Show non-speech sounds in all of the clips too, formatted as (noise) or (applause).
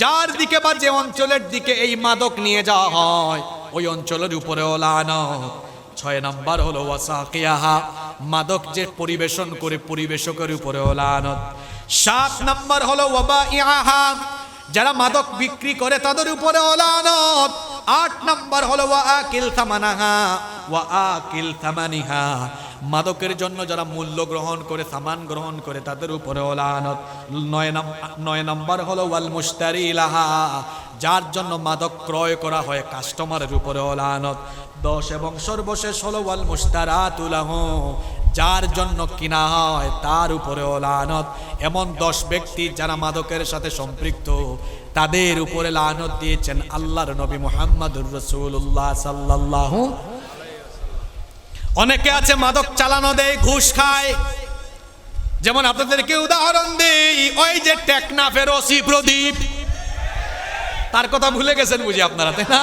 যার দিকে বা যে অঞ্চলের দিকে এই মাদক নিয়ে যাওয়া হয়, ওই অঞ্চলের উপরেও লানত। ছয় নাম্বার হলো ওয়াসাকিয়াহা। মাদক যে পরিবেশন করে পরিবেশকের উপরেও লানত। সাত নাম্বার হলো ওয়াবাইয়াহা যারা মাদক বিক্রি করে তাদের উপরে লানত। আট নাম্বার হলো ওয়া আকিল থামানাহা ওয়া আকিল থামানিহা মাদকের জন্য যারা মূল্য গ্রহণ করে, সামান গ্রহণ করে, তাদের উপরে লানত। নয় নয় নাম্বার হলো ওয়াল মুস্তারি লাহা, যার জন্য মাদক ক্রয় করা হয় কাস্টমারের উপরে লানত। দশ এবং সর্বশেষ হলো ওয়াল মুস্তারাতুলাহ যার জন্য কিনা হয় তার উপরে লানত। এমন দশ ব্যক্তি যারা মাদকের সাথে সম্পৃক্ত, তাদের উপরে লানত দিয়েছেন আল্লাহর নবী মুহাম্মদুর রসুল্লাহ সাল্লাল্লাহু অনেকে আছে মাদক চালানো দেয়, ঘুষ খায়। যেমন আপনাদেরকে উদাহরণ দেই, ওই যে টেকনাফের ওসি প্রদীপ। তার কথা ভুলে গেছেন বুঝি আপনারা, তাই না?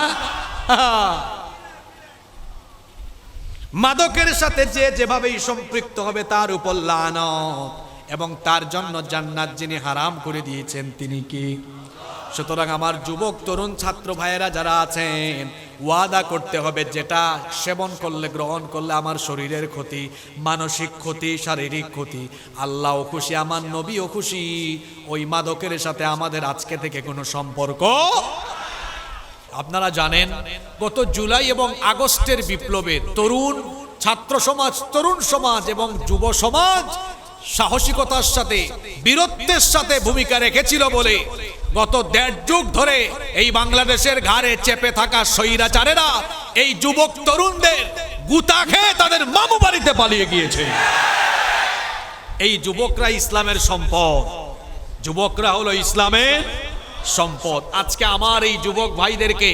মাদকের সাথে যে যেভাবেই সম্পৃক্ত হবে, তার উপর লানত। এবং তার জন্য জান্নাত যিনি হারাম করে দিয়েছেন, তিনি কি? সুতরাং আমার যুবক, তরুণ ছাত্র ভাইয়েরা যারা আছেন, ওয়াদা করতে হবে যেটা সেবন করলে, গ্রহণ করলে আমার শরীরের ক্ষতি, মানসিক ক্ষতি, শারীরিক ক্ষতি। আল্লাহও খুশি, আমার নবীও খুশি। ওই মাদকের সাথে আমাদের আজকে থেকে কোনো সম্পর্ক? আপনারা জানেন, গত জুলাই এবং আগস্টের বিপ্লবে তরুণ ছাত্র সমাজ, তরুণ সমাজ এবং যুব সমাজ সাহসিকতার সাথে, বীরত্বের সাথে ভূমিকা রেখেছিল বলে গত দেড় যুগ ধরে এই বাংলাদেশের ঘাড়ে চেপে থাকা স্বৈরাচারেরা এই যুবক তরুণদের গুতা খেয়ে তাদের মামু বাড়িতে পালিয়ে গিয়েছে। এই যুবকরা ইসলামের সম্পদ। যুবকরা হলো ইসলামের সম্পদ। আজকে আমার এই যুবক ভাইদেরকে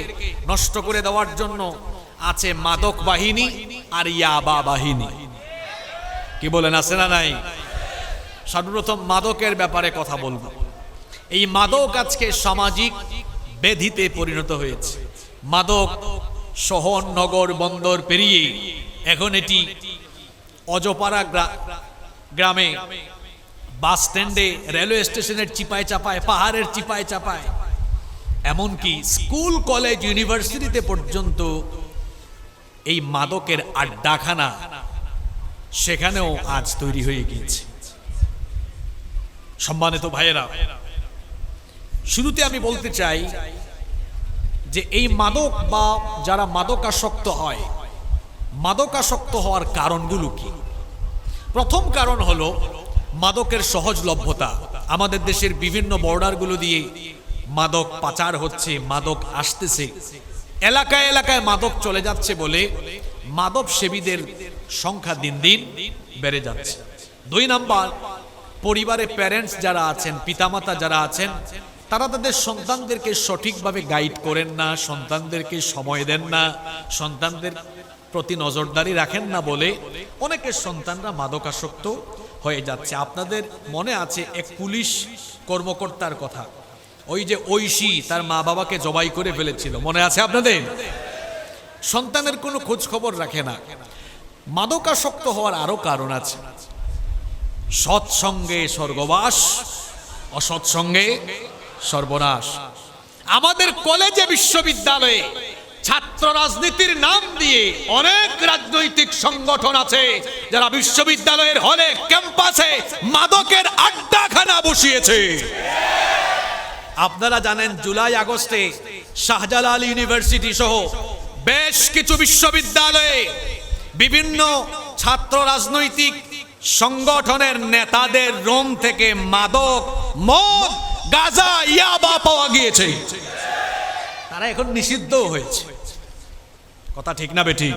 নষ্ট করে দেওয়ার জন্য আছে মাদক বাহিনী আর ইয়াবা বাহিনী। কি বলেন, আছে না নাই? সর্বপ্রথম মাদকের ব্যাপারে কথা বলব। এই মাদক আজকে সামাজিক ব্যাধিতে পরিণত হয়েছে। মাদক শহর, নগর, বন্দর পেরিয়ে এখন এটি অজপাড়া গ্রামে বাস স্ট্যান্ডে, রেলওয়ে স্টেশনের চিপায় চাপায়, পাহাড়ের চিপায় চাপায়, এমনকি স্কুল, কলেজ, ইউনিভার্সিটিতে পর্যন্ত এই মাদকের আড্ডাখানা সেখানেও আজ তৈরি হয়ে গিয়েছে। সম্মানিত ভাইয়েরা শুরুতে আমি বলতে চাই যে এই মাদক বা যারা মাদকাসক্ত হয়, মাদকাসক্ত হওয়ার কারণগুলো কি? প্রথম কারণ হলো মাদকের সহজলভ্যতা। আমাদের দেশের বিভিন্ন বর্ডারগুলো দিয়ে মাদক পাচার হচ্ছে, মাদক আসতেছে। এলাকায় এলাকায় মাদক চলে যাচ্ছে বলে মাদক সেবীদের সংখ্যা দিন দিন বেড়ে যাচ্ছে। দুই নাম্বার, পরিবারে প্যারেন্টস যারা আছেন, পিতামাতা যারা আছেন তারা তাদের সন্তানদেরকে সঠিকভাবে গাইড করেন না, সন্তানদেরকে সময় দেন না, সন্তানদের প্রতি নজরদারি রাখেন না বলে অনেকের সন্তানরা মাদকাসক্ত হয়ে যাচ্ছে। আপনাদের মনে আছে এক পুলিশ কর্মকর্তার কথা? ওই যে ঐশী, তার মা বাবাকে জবাই করে ফেলেছিল। মনে আছে আপনাদের? সন্তানের কোনো খোঁজ খবর রাখে না। মাদকাসক্ত হওয়ার আরও কারণ আছে। সৎসঙ্গে স্বর্গবাস, অসৎসঙ্গে সর্বনাশ। আমাদের কলেজে বিশ্ববিদ্যালয়ে ছাত্র রাজনীতির নাম দিয়ে অনেক রাজনৈতিক সংগঠন আছে, যারা বিশ্ববিদ্যালয়ের হলে ক্যাম্পাসে মাদকের আড্ডাখানা বসিয়েছে। আপনারা জানেন জুলাই আগস্টে শাহজালাল ইউনিভার্সিটি সহ বেশ কিছু বিশ্ববিদ্যালয়ে বিভিন্ন ছাত্র রাজনৈতিক সংগঠনের নেতাদের রোম থেকে মাদক, মদ গাজা ইয়াবা পাওয়া গিয়েছে। তারা এখন নিষিদ্ধ হয়েছে। কথা ঠিক না বেঠি?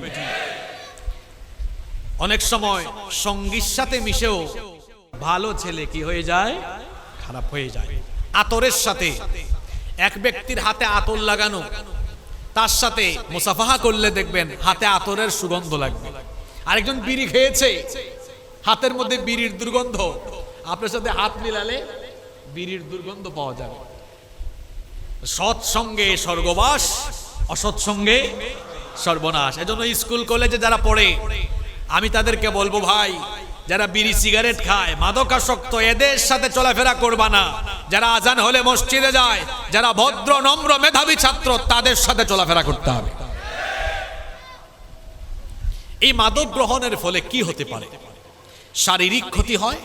অনেক সময় সঙ্গীর সাথে মিশেও ভালো ছেলে কি হয়ে যায়? খারাপ হয়ে যায়। আতরের সাথে। এক ব্যক্তির হাতে আতর লাগানো। তার সাথে মুসাফাহা করলে দেখবেন হাতে আতরের সুগন্ধ লাগবে। আরেকজন বিড়ি খেয়েছে। হাতের মধ্যে বিড়ির দুর্গন্ধ। আপনার সাথে হাত মিলালে বিড়ির দুর্গন্ধ পাওয়া যাবে। সৎসঙ্গে স্বর্গবাস অসৎসঙ্গে সর্বনাশ। এজন্য স্কুল, কলেজে যারা পড়ে, আমি তাদেরকে বলব ভাই, যারা বিড়ি সিগারেট খায়, মাদকাসক্ত, এদের সাথে চলাফেরা করবা না। যারা আজান হলে মসজিদে যায়, যারা ভদ্র, নম্র, মেধাবী ছাত্র, তাদের সাথে চলাফেরা করতে হবে। এই মাদক গ্রহণের ফলে কি হতে পারে? শারীরিক ক্ষতি হয়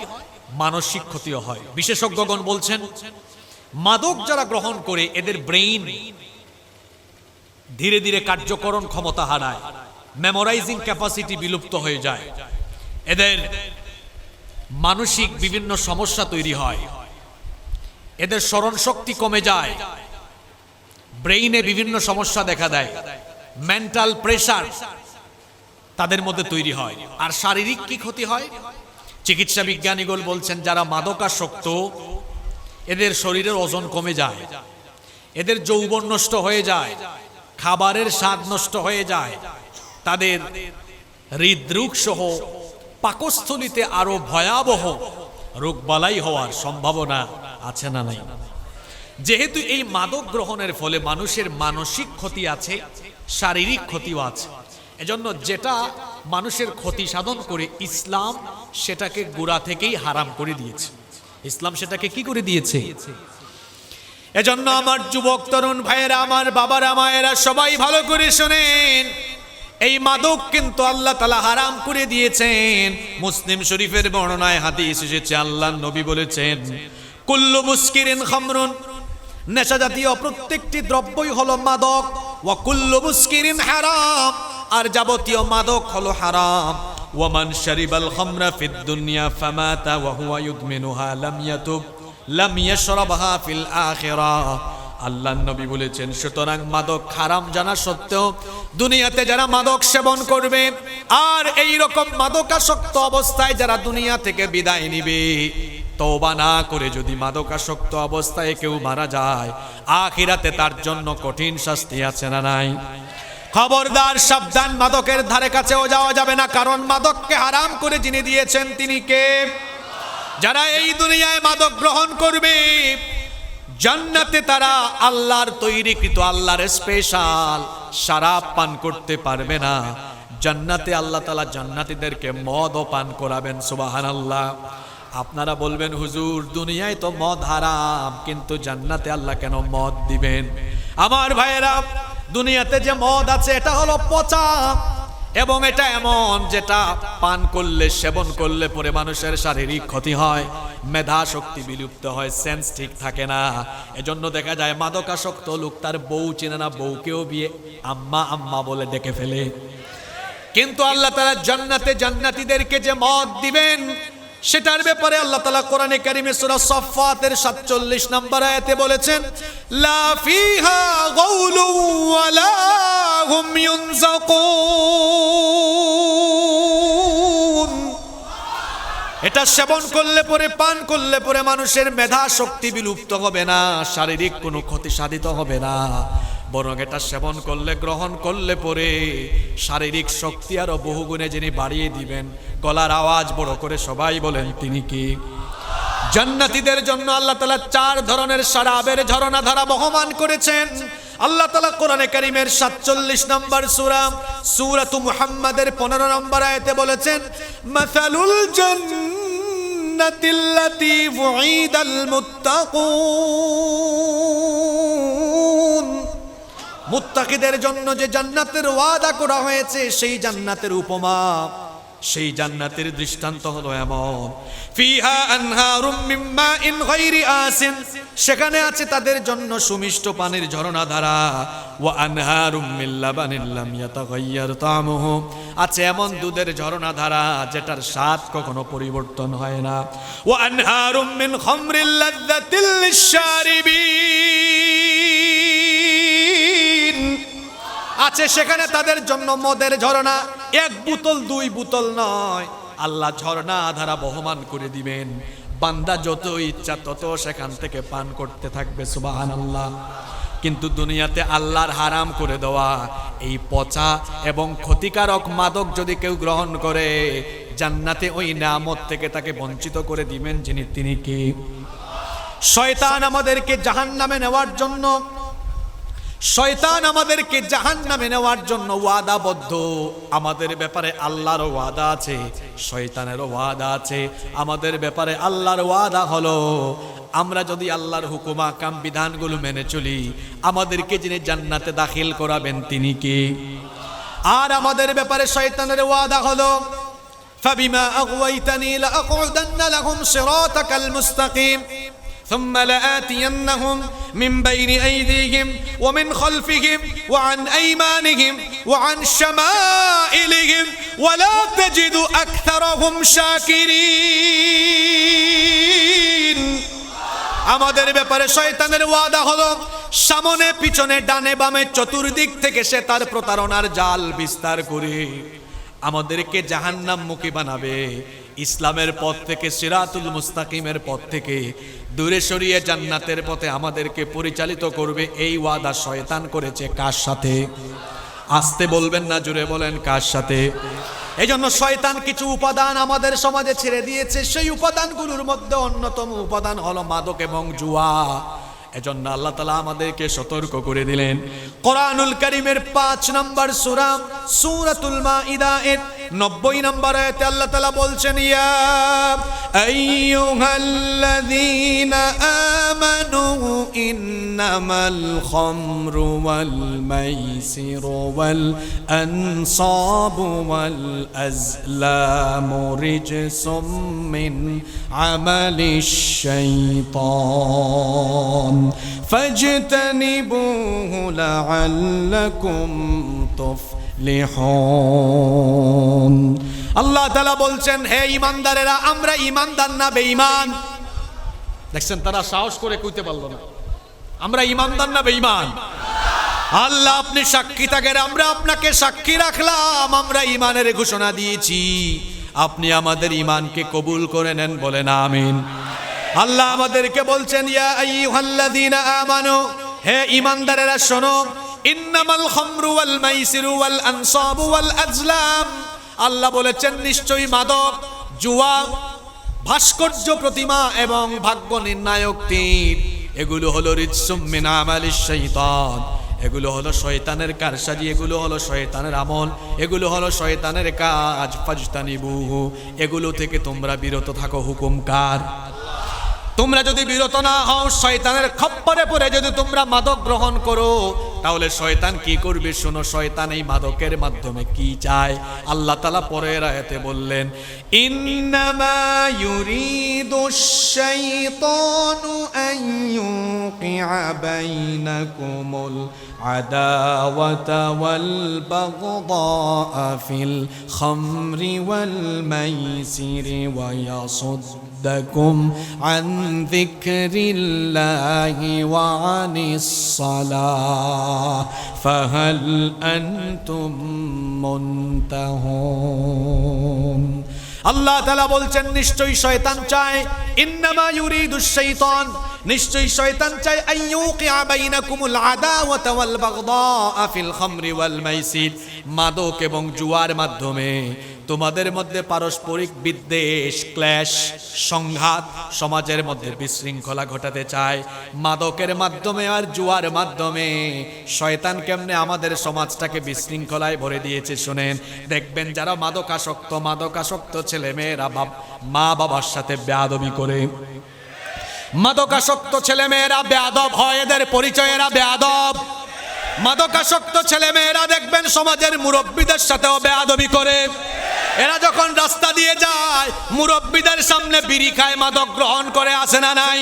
মানসিক ক্ষতিও হয়। বিশেষজ্ঞগণ বলছেন, মাদক যারা গ্রহণ করে, এদের ব্রেইন ধীরে ধীরে কার্যকরণ ক্ষমতা হারায়, মেমোরাইজিং ক্যাপাসিটি বিলুপ্ত হয়ে যায়। এদের মানসিক বিভিন্ন সমস্যা তৈরি হয়। এদের স্মরণ শক্তি কমে যায়। ব্রেইনে বিভিন্ন সমস্যা দেখা দেয়। মেন্টাল প্রেশার তাদের মধ্যে তৈরি হয়। আর শারীরিক কি ক্ষতি হয়? চিকিৎসা বিজ্ঞানীগণ বলছেন, যারা মাদকাসক্ত, এদের শরীরের ওজন কমে যায়, এদের যৌবন নষ্ট হয়ে যায়, খাবারের স্বাদ নষ্ট হয়ে যায়, তাদের হৃদরোগ সহ পাকস্থলিতে আরও ভয়াবহ রোগবালাই হওয়ার সম্ভাবনা আছে না নাই? যেহেতু এই মাদক গ্রহণের ফলে মানুষের মানসিক ক্ষতি আছে, শারীরিক ক্ষতিও আছে, এজন্য যেটা মানুষের ক্ষতি সাধন করে ইসলাম সেটাকে গোড়া থেকেই হারাম করে দিয়েছে। ইসলাম সেটাকে কি করে দিয়েছে? এজন্য আমার যুবক, তরুণ ভাইয়েরা, আমার বাবারা, মায়েরা, সবাই ভালো করে শোনেন। এই মাদক কিন্তু আল্লাহ তালা হারাম করে দিয়েছেন। মুসলিম শরীফের বর্ণনায় হাদিস এসেছে আল্লাহ নবী বলেছেন, কুল্লু মুস্কিরিন খামরুন। নেশা জাতীয় প্রত্যেকটি দ্রব্যই হলো মাদক। ওয়া কুল্লু মুস্কিরিন হারাম। আর যাবতীয় মাদক হলো হারাম। ওয়ামান শারিবাল খামরা ফিদ দুনিয়া ফামাতা ওয়া হুয়া ইউদমিনুহা লাম ইয়াতুব, লাম ইয়াশরাবহা ফিল আখিরাহ আল্লাহ নবী বলেছেন, সুতরাং মাদক হারাম জানা সত্ত্বেও দুনিয়াতে যারা মাদক সেবন করবে, আর এই রকম মাদকাসক্ত অবস্থায় যারা দুনিয়া থেকে বিদায় নিবে, তওবা না করে যদি মাদকাসক্ত অবস্থায় কেউ মারা যায়, আখিরাতে তার জন্য কঠিন শাস্তি আছে না নাই? খবরদার, সাবধান, মাদকের ধারে কাছেও যাওয়া যাবে না, কারণ মাদককে হারাম করে যিনি দিয়েছেন তিনি কে? যারা এই দুনিয়ায় মাদক গ্রহণ করবে, জান্নাতে তারা আল্লাহর তৈরিকৃত, আল্লাহর স্পেশাল শরাব পান করতে পারবে না। জান্নাতে আল্লাহ তালা জান্নাতীদেরকে ও পান করাবেন সুবাহান আল্লাহ আপনারা বলবেন, হুজুর, দুনিয়ায় তো মদ হারাম, কিন্তু জান্নাতে আল্লাহ কেন মদ দিবেন? আমার ভাইয়েরা দুনিয়াতে যে মদ আছে, এটা হলো পচা। এবং এটা এমন যেটা পান করলে, সেবন করলে পরে মানুষের শারীরিক ক্ষতি হয় মেধা শক্তি বিলুপ্ত হয় সেন্স ঠিক থাকে না। এজন্য দেখা যায়, মাদকাসক্ত লোক তার বউ চেনে না, বউকেও বিয়ে আম্মা আম্মা বলে ডেকে ফেলে। কিন্তু আল্লাহ তারা জান্নাতে জান্নাতীদেরকে যে মদ দিবেন সেটার ব্যাপারে আল্লাহ তালা কোরআনে কারিমে সূরা সফফাতের 47 নম্বর আয়াতে বলেছেন, লা ফিহা গাউলু ওয়ালা হুম এটা সেবন করলে পরে, পান করলে পরে মানুষের মেধা শক্তি বিলুপ্ত হবে না, শারীরিক কোনো ক্ষতি সাধিত হবে না। বরং এটা সেবন করলে, গ্রহণ করলে পরে শারীরিক শক্তি আরও বহুগুণে যিনি বাড়িয়ে দিবেন, গলার আওয়াজ বড় করে সবাই বলেন, তিনি কি? জান্নাতীদের জন্য আল্লাহ তালা চার ধরনের সারাবের ঝরনা ধারা বহমান করেছেন। আল্লাহ তালা কোরআনে কারিমের সাতচল্লিশ নম্বর সুরা, সুরাতু মুহাম্মাদের পনেরো নম্বর আয়তে বলেছেন, মাসালুল জান্নাতিল্লাতি ওয়াইদাল মুত্তাকুন। মুত্তাকিদের জন্য যে জান্নাতের ওয়াদা করা হয়েছে, সেই জান্নাতের উপমা, সেই জান্নাতের দৃষ্টান্ত হলো এমন। ফিহা আনহারুম মিন মাইন গায়রি আসিন সেখানে আছে তাদের জন্য সুমিষ্ট পানির ঝরনা ধারা। ওয়া আনহারুম মিন লাবানিন লাম ইয়াতাগায়্যার তামুহু। আছে এমন দুধের ঝরনা ধারা, যেটার স্বাদ কখনো পরিবর্তন হয় না। ওয়া আনহারুম মিন খামরিল লাযযাতিল লিশারিবিন আছে সেখানে তাদের জন্য মদের ঝরনা। এক বোতল, দুই বোতল নয়। আল্লাহ ঝরনা ধারা বহমান করে দিবেন। বান্দা যত ইচ্ছা তত সেখান থেকে পান করতে থাকবে সুবাহান আল্লাহ কিন্তু দুনিয়াতে আল্লাহর হারাম করে দেওয়া, এই পচা এবং ক্ষতিকারক মাদক যদি কেউ গ্রহণ করে, জান্নাতে ওই নামত থেকে তাকে বঞ্চিত করে দিবেন, যিনি তিনি কি? শয়তান আমাদেরকে জাহান্নামে নেওয়ার জন্য শয়তান আমাদেরকে জাহান নামে নেওয়ার জন্য ওয়াদাবদ্ধ। আমাদের ব্যাপারে আল্লাহর ওয়াদা আছে শয়তানের ওয়াদা আছে। আমাদের ব্যাপারে আল্লাহর ওয়াদা হলো, আমরা যদি আল্লাহর হুকুমা কাম বিধানগুলো মেনে চলি, আমাদেরকে যিনি জান্নাতে দাখিল করাবেন তিনি কি? আর আমাদের ব্যাপারে শয়তানের ওয়াদা হলো, ফাবিমা আগওয়াইতানি লাআকুদান্না লাহুম সিরাতাকাল মুস্তাকিম। ثم لآتينهم من بين أيديهم ومن خلفهم وعن أيمانهم وعن شمائلهم ولا تجد أكثرهم شاكرين আমাদের ব্যাপারে শয়তানের ওয়াদা হলো সামনে পিছনে ডানে বামে চতুর্দিক থেকে সে তার প্রতারণার জাল বিস্তার করে আমাদেরকে জাহান্নাম মুখী বানাবে ইসলামের পথ থেকে, সিরাতুল মুস্তাকিমের পথ থেকে দূরে সরিয়ে জান্নাতের পথে আমাদেরকে পরিচালিত করবে এই ওয়াদা শয়তান করেছে কার সাথে? আসতে বলবেন না জুড়ে বলেন কার সাথে? এই জন্য শয়তান কিছু উপাদান আমাদের সমাজে ছেড়ে দিয়েছে। সেই উপাদানগুলোর মধ্যে অন্যতম উপাদান হলো মাদক এবং জুয়া। এজন্য আল্লাহ তালা আমাদেরকে সতর্ক করে দিলেন। কোরআনুল করিমের পাঁচ নম্বর সুরাম সুরাতুল মাইদা এর নব্বই নম্বর আয়তে আল্লাহ তালা বলছেন, ইয়া আইয়ুহাল্লাযীনা আমানু ইন্নামাল খামরু ওয়াল মাইসিরু ওয়াল আনসাবু ওয়াল আজলামু রিজসুম মিন আমালিশ শাইতান فاجتنبوه لعلكم تفلحون আল্লাহ তালা বলছেন হে ইমানদারেরা আমরা ইমানদার না বেঈমান দেখছেন তারা সাহস করে কইতে পারলো না আমরা ইমানদার না বেঈমান? আল্লাহ আপনি সাক্ষী থাকেন, আমরা আপনাকে সাক্ষী রাখলাম, আমরা ইমানের ঘোষণা দিয়েছি। আপনি আমাদের ইমানকে কবুল করে নেন বলেন, আমিন। আল্লাহ আমাদেরকে বলছেন, ইয়া আইয়ুহাল্লাযীনা আমানু, হে ঈমানদারেরা, শোনো, ইন্নামাল খামরু ওয়াল মাইসিরু ওয়াল আনসাবু ওয়াল আজলাম। আল্লাহ বলেছেন, নিশ্চয়ই মাদক, জুয়া, ভাস্কর্য প্রতিমা এবং ভাগ্য নির্ণায়ক তীর। এগুলো হলো রিজসুম মিন শৈতান। এগুলো হলো শয়তানের কারসাজি, এগুলো হলো শয়তানের আমল, এগুলো হলো শয়তানের কাজ, ফাজতানিবুহু। এগুলো থেকে তোমরা বিরত থাকো হুকুম কার তোমরা যদি বিরত না হও, শয়তানের খপ্পরে পড়ে যদি তোমরা মাদক গ্রহণ করো, তাহলে শয়তান কি করবে শোনো, শয়তান এই মাদকের মাধ্যমে কি চায়? আল্লাহ তালা পরের আয়াতে বললেন, ইন্নামা ইউরিদু শাইতানু আন ইউকিআ বাইনাকুমুল আদাওয়াতা ওয়াল বাগদা ফিল খামরি ওয়াল মাইসিরি ওয়া يصدكم عن ذكر الله وعن الصلاة فهل أنتم منتهون؟ আল্লাহ তালা বলছেন, নিশ্চয়ই শয়তান চায়। ইন্নামা ইউরিদু শাইতান নিশ্চয়ই শয়তান চায় আইয়ুকিআ বাইনাকুমুল আদাওয়াতা ওয়াল বাগদা ফিল খামরি ওয়াল মাইসির। মাদক এবং জুয়ার মাধ্যমে তোমাদের মধ্যে পারস্পরিক বিদ্বেষ, ক্লেশ, সংঘাত সমাজের মধ্যে বিশৃঙ্খলা ঘটাতে চায়। মাদকের মাধ্যমে আর জুয়ার মাধ্যমে শয়তান কেমনে আমাদের সমাজটাকে বিশৃঙ্খলায় ভরে দিয়েছে, শুনেন। দেখবেন যারা মাদকাসক্ত মাদকাসক্ত ছেলে মেয়েরা মা বাবার সাথে বেয়াদবি করে। মাদকাসক্ত ছেলে মেয়েরা বেয়াদব হয়, এদের পরিচয় এরা বেয়াদব। মাদকাসক্ত ছেলে মেয়েরা দেখবেন সমাজের মুরব্বীদের সাথেও বেয়াদবি করে। এরা যখন রাস্তা দিয়ে যায়, মুরব্বীদের সামনে বিড়ি খায়, মাদক গ্রহণ করে, আসে না নাই?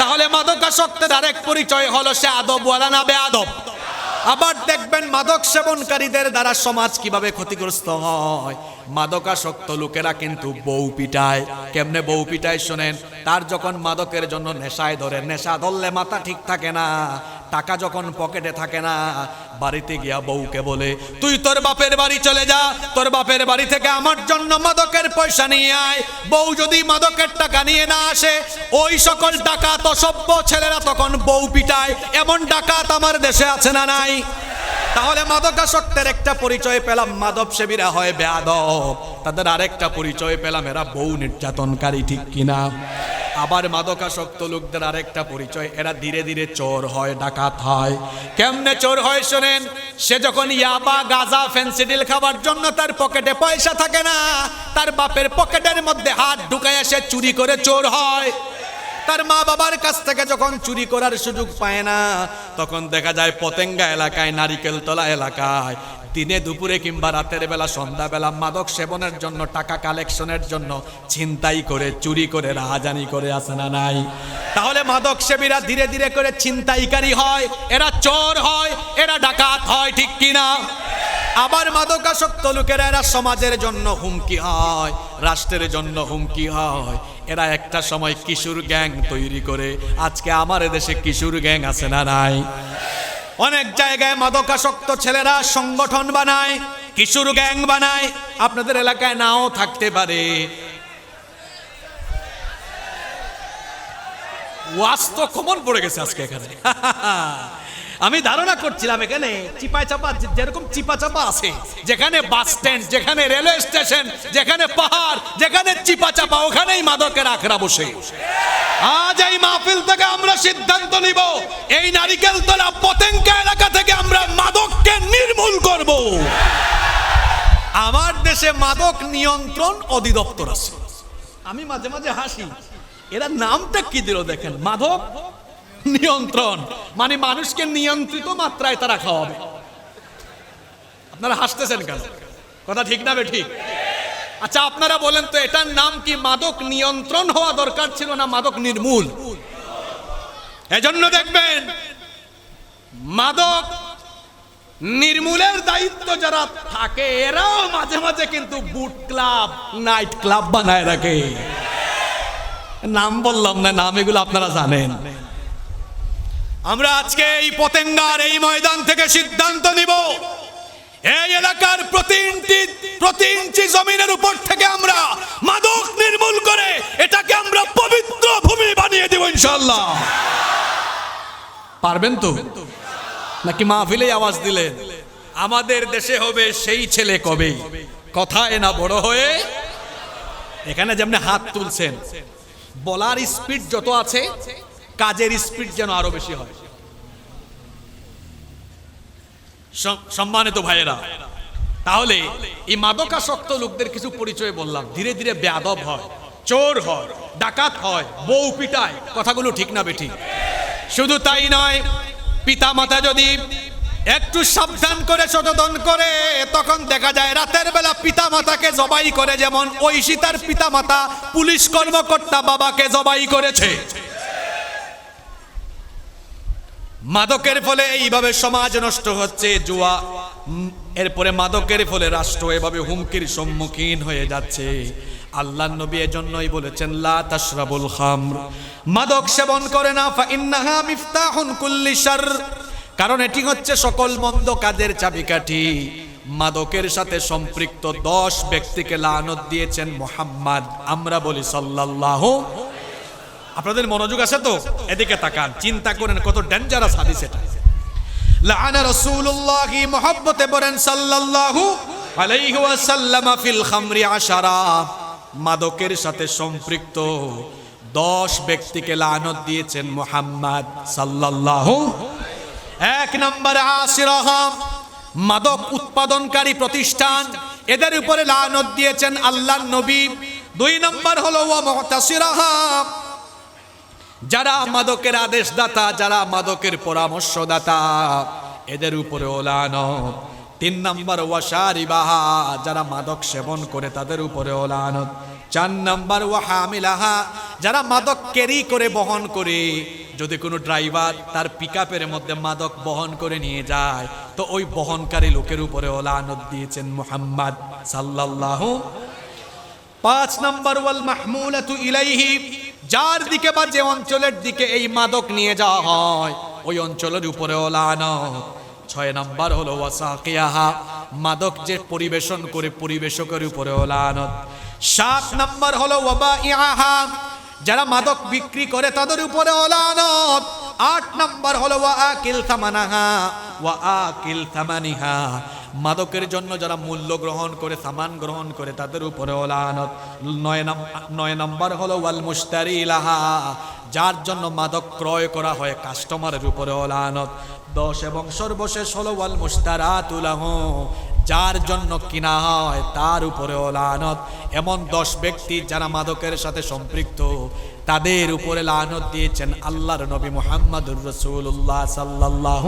তাহলে মাদকাসক্তের আরেক পরিচয় হলো সে আদবওয়ালা না বেয়াদব? আবার দেখবেন মাদক সেবনকারীদের দ্বারা সমাজ কীভাবে ক্ষতিগ্রস্ত হয়? মাদকাসক্ত লোকেরা কিন্তু বউ পিটায়। কেমনে বউ পিটায় শোনেন? তার যখন মাদকের জন্য নেশায় ধরে, নেশা ধরলে মাথা ঠিক থাকে না। টাকা যখন পকেটে থাকে না, বাড়িতে গিয়া বউকে বলে, তুই তোর বাপের বাড়ি চলে যা, তোর বাপের বাড়ি থেকে আমার জন্য মাদকের পয়সা নিয়ে আয়। বউ যদি মাদকের টাকা নিয়ে না আসে, ওই সকল ডাকাত অসভ্য ছেলেরা তখন বউ পিটায়। এমন ডাকাত আমার দেশে আছে না নাই? তাহলে মাদকাসক্তের একটা পরিচয় পেলাম, মাদক সেবীরা হয় বেয়াদব তাদের আরেকটা পরিচয় পেলাম, এরা বউ নির্যাতনকারী, ঠিক কিনা? আবার মাদকাসক্ত লোকদের আরেকটা পরিচয়, এরা ধীরে ধীরে চোর হয়, ডাকাত হয়। কেমনে চোর হয় শোনেন, সে যখন ইয়াবা, গাজা, ফেন্সিডিল খাবার জন্য তার পকেটে পয়সা থাকে না, তার বাপের পকেটের মধ্যে হাত ঢুকায় সে চুরি করে চোর হয়। তার মা বাবার কাছ থেকে যখন চুরি করার সুযোগ পায় না, তখন দেখা যায় পতেঙ্গা এলাকায়, নারিকেলতলা এলাকায়। দিনে দুপুরে কিংবা রাতের বেলা, সন্ধ্যাবেলা মাদক সেবনের জন্য, টাকা কালেকশনের জন্য ছিনতাই করে, চুরি করে, রাহাজানি করে আসে না নাই? তাহলে মাদক সেবীরা ধীরে ধীরে করে ছিনতাইকারী হয়, এরা চোর হয়, এরা ডাকাত হয়, ঠিক কিনা? আবার মাদকাসক্ত লোকেরা, এরা সমাজের জন্য হুমকি হয়, রাষ্ট্রের জন্য হুমকি হয়। এরা একটা সময় কিশোর গ্যাং তৈরি করে। আজকে আমার দেশে কিশোর গ্যাং আছে না নাই? অনেক জায়গায় মাদকাসক্ত ছেলেরা সংগঠন বানায়, কিশোর গ্যাং বানায়। আপনাদের এলাকায় নাও থাকতে পারে। ওয়াজ তো কমন পড়ে গেছে আজকে এখানে। (laughs) আমি ধারণা করছিলাম এখানে চিপা চাপা যেরকম চিপা চাপা আছে, যেখানে বাস স্ট্যান্ড যেখানে রেলওয়ে স্টেশন যেখানে পাহাড়, যেখানে চিপা চাপা ওখানেই মাদকের আখড়া বসে। আজ এই মাহফিল থেকে আমরা সিদ্ধান্ত নিব, এই নারিকেল তলা পতেঙ্কা এলাকা থেকে আমরা মাদককে নির্মূল করব। আমার দেশে মাদক নিয়ন্ত্রণ অধিদপ্তর আছে। আমি মাঝে মাঝে হাসি, এরা নামটা কি দিল দেখেন? মাদক নিয়ন্ত্রণ। মানে মানুষকে নিয়ন্ত্রিত মাত্রায় তারা খাওয়াবে। আপনারা হাসতেছেন কেন? কথা ঠিক না ঠিক? আচ্ছা আপনারা বলেন তো, এটার নাম কি মাদক নিয়ন্ত্রণ হওয়া দরকার ছিল না মাদক নির্মূল? এজন্য দেখবেন, মাদক নির্মূলের দায়িত্ব যারা থাকে, এরাও মাঝে মাঝে কিন্তু বুট ক্লাব নাইট ক্লাব বানায় রাখে। নাম বললাম না, নাম এগুলো আপনারা জানেন। আমরা আজকে এই পতেঙ্গার এই ময়দান থেকে সিদ্ধান্ত নিব। এই এলাকার প্রতি ইঞ্চি প্রতি ইঞ্চি জমিনের উপর থেকে আমরা মাদক নির্মূল করে এটাকে আমরা পবিত্র ভূমি বানিয়ে দেব ইনশাল্লাহ পারবেন তো? নাকি মাহফিলে আওয়াজ দিলেন? আমাদের দেশে হবে সেই ছেলে কবে? কথায় না বড় হয়ে এখানে যেমনি হাত তুলছেন, বলার স্পিড যত আছে কাজের স্পিড যেন আরও বেশি হয়। সম- সম্মানিত ভাইয়েরা, তাহলে এই মাদকাসক্ত লোকদের কিছু পরিচয় বললাম। ধীরে ধীরে বেয়াদব হয়, চোর হয়, ডাকাত হয়, বউ পিটায়, কথাগুলো ঠিক না বেঠি। শুধু তাই নয় পিতা মাতা যদি একটু সাবধান করে সচেতন করে, তখন দেখা যায় রাতের বেলা পিতা মাতাকে জবাই করে যেমন ঐশী তার পিতা মাতা পুলিশ কর্মকর্তা বাবাকে জবাই করেছে। মাদকের ফলে এইভাবে সমাজ নষ্ট হচ্ছে, জুয়া। এরপরে মাদকের ফলে রাষ্ট্র এভাবে হুমকির সম্মুখীন হয়ে যাচ্ছে। আল্লাহ নবী এজন্যই বলেছেন, লা তাশরাবুল মাদক সেবন করে না ইন্নাহা কারণ এটি হচ্ছে সকল মন্দ কাজের চাবিকাঠি। মাদকের সাথে সম্পৃক্ত দশ ব্যক্তিকে লানত দিয়েছেন মোহাম্মদ। আমরা বলি সাল্লাল্লাহু আপনাদের মনোযোগ আছে তো? এদিকে তাকান, চিন্তা করেন কত ডেঞ্জারাস হাদিস এটা। লাআনা রাসূলুল্লাহ মুহাব্বতে বলেন, সাল্লাল্লাহু আলাইহি ওয়াসাল্লাম ফিল খামরি আশারা। মাদকের সাথে সম্পৃক্ত দশ ব্যক্তিকে লানত দিয়েছেন মুহাম্মদ সাল্লাল্লাহু। এক নম্বর আসিরহম মাদক উৎপাদনকারী প্রতিষ্ঠান, এদের উপরে লানত দিয়েছেন আল্লাহর নবী। দুই নম্বর হলো ওয়া মুতাসিরহম যারা মাদকের আদেশদাতা, যারা মাদকের পরামর্শদাতা, এদের উপরে ওলানো তিন নম্বর, ওয়াশারিবাহা, যারা মাদক সেবন করে, তাদের উপরে ওলানত চার নম্বর, ওয়াহামিলাহা, যারা মাদক ক্যারি করে, বহন করে। যদি কোনো ড্রাইভার তার পিকআপের মধ্যে মাদক বহন করে নিয়ে যায়, তো ওই বহনকারী লোকের উপরে ওলানত দিয়েছেন মুহাম্মদ সাল্লাল্লাহু। পাঁচ নম্বর, ওয়াল মাহমুলাতু ইলাইহি যার দিকে বা যে অঞ্চলের দিকে এই মাদক নিয়ে যাওয়া হয়, ওই অঞ্চলের উপরে ওলান ছয় নম্বর হলো ওয়াসাকিয়াহা, মাদক যে পরিবেশন করে পরিবেশকের উপরে ওলান সাত নম্বর হলো ওয়াবাইয়াহা যারা মাদক বিক্রি করে তাদের উপরে ওলানত আট নম্বর হলো, ওয়া আকিল থামানাহা ওয়া আকিল থামানিহা মাদকের জন্য যারা মূল্য গ্রহণ করে, সামান গ্রহণ করে, তাদের উপরে লানত। নয় নয় নম্বর হলো, ওয়াল মুস্তারি লাহা, যার জন্য মাদক ক্রয় করা হয়, কাস্টমারের উপরে লানত। দশ এবং সর্বশেষ হলো, ওয়াল মুস্তারাতুলাহ যার জন্য কিনা হয়, তার উপরে লানত। এমন দশ ব্যক্তি যারা মাদকের সাথে সম্পৃক্ত, তাদের উপরে লানত দিয়েছেন আল্লাহর নবী মোহাম্মদুর রসুল্লাহ সাল্লাহ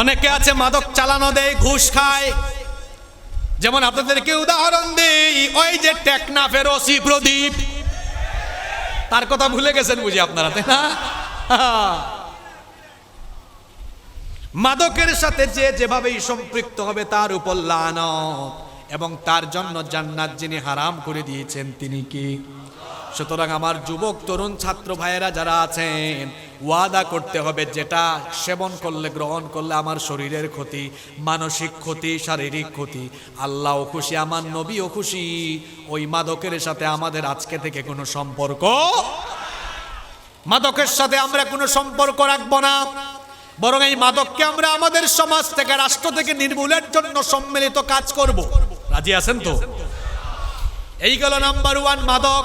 অনেকে আছে মাদক চালানো দেয়, ঘুষ খায়। যেমন আপনাদেরকে উদাহরণ দেই, ওই যে টেকনাফের ওসি প্রদীপ। তার কথা ভুলে গেছেন বুঝি আপনারা, তাই না? মাদকের সাথে যে যেভাবেই সম্পৃক্ত হবে তার উপর লানত। এবং তার জন্য জান্নাত যিনি হারাম করে দিয়েছেন তিনি কি? সুতরাং আমার যুবক, তরুণ, ছাত্র ভাইয়েরা যারা আছেন, ওয়াদা করতে হবে যেটা সেবন করলে, গ্রহণ করলে আমার শরীরের ক্ষতি, মানসিক ক্ষতি, শারীরিক ক্ষতি। আল্লাহও খুশি, আমার নবীও খুশি। ওই মাদকের সাথে আমাদের আজকে থেকে কোনো সম্পর্ক মাদকের সাথে আমরা কোনো সম্পর্ক রাখব না। বরং এই মাদককে আমরা আমাদের সমাজ থেকে, রাষ্ট্র থেকে নির্মূলের জন্য সম্মিলিত কাজ করব। রাজি আছেন তো? এই গেল নাম্বার ওয়ান মাদক।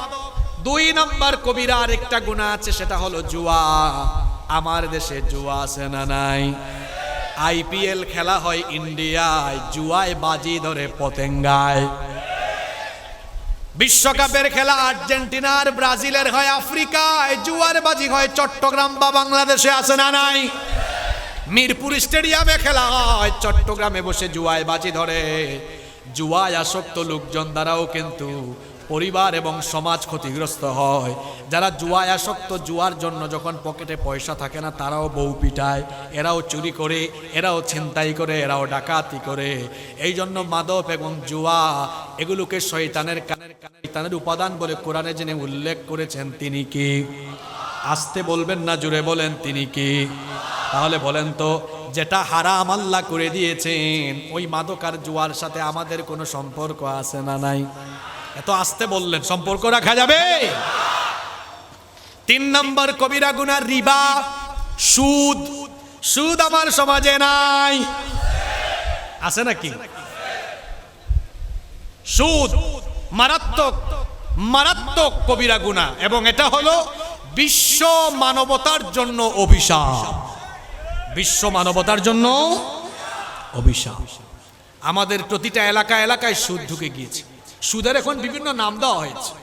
দুই নাম্বার কবিরা আরেকটা গুণা আছে, সেটা হলো জুয়া। আমার দেশে জুয়া আছে না নাই? আইপিএল খেলা হয় ইন্ডিয়ায়, জুয়ায় বাজি ধরে পতেঙ্গায়। বিশ্বকাপের খেলা আর্জেন্টিনার, ব্রাজিলের হয় আফ্রিকায়, জুয়ার বাজি হয় চট্টগ্রাম বা বাংলাদেশে আছে না নাই? মিরপুর স্টেডিয়ামে খেলা হয়। চট্টগ্রামে বসে জুয়ায় বাজি ধরে। জুয়ায় আসক্ত লোকজন দ্বারাও কিন্তু পরিবার এবং সমাজ ক্ষতিগ্রস্ত হয়। যারা জুয়ায় আসক্ত, জুয়ার জন্য যখন পকেটে পয়সা থাকে না, তারাও বউ পিটায়। এরাও চুরি করে, এরাও ছিনতাই করে, এরাও ডাকাতি করে। এই জন্য মাদক এবং জুয়া এগুলোকে শয়তানের কানের শয়তানের উপাদান বলে কোরআনে যিনি উল্লেখ করেছেন, তিনি কি? আসতে বলবেন না জুড়ে বলেন, তিনি কি? তাহলে বলেন তো, যেটা হারাম আল্লাহ করে দিয়েছেন, ওই মাদক আর জুয়ার সাথে আমাদের কোনো সম্পর্ক আছে না নাই? এত আসতে বললেন, সম্পর্ক রাখা যাবে? তিন নম্বর কবিরা গুনার রিবা, সুদ। সুদ আমার সমাজে নাই। আছে নাকি? সুদ মারাত্মক মারাত্মক কবিরা গুণা এবং এটা হলো বিশ্ব মানবতার জন্য অভিশাপ। বিশ্ব মানবতার জন্য অভিশাপ। আমাদের প্রতিটা এলাকা এলাকায় সুদ ঢুকে গিয়েছে। সুদের এখন বিভিন্ন নাম দেওয়া হয়েছে।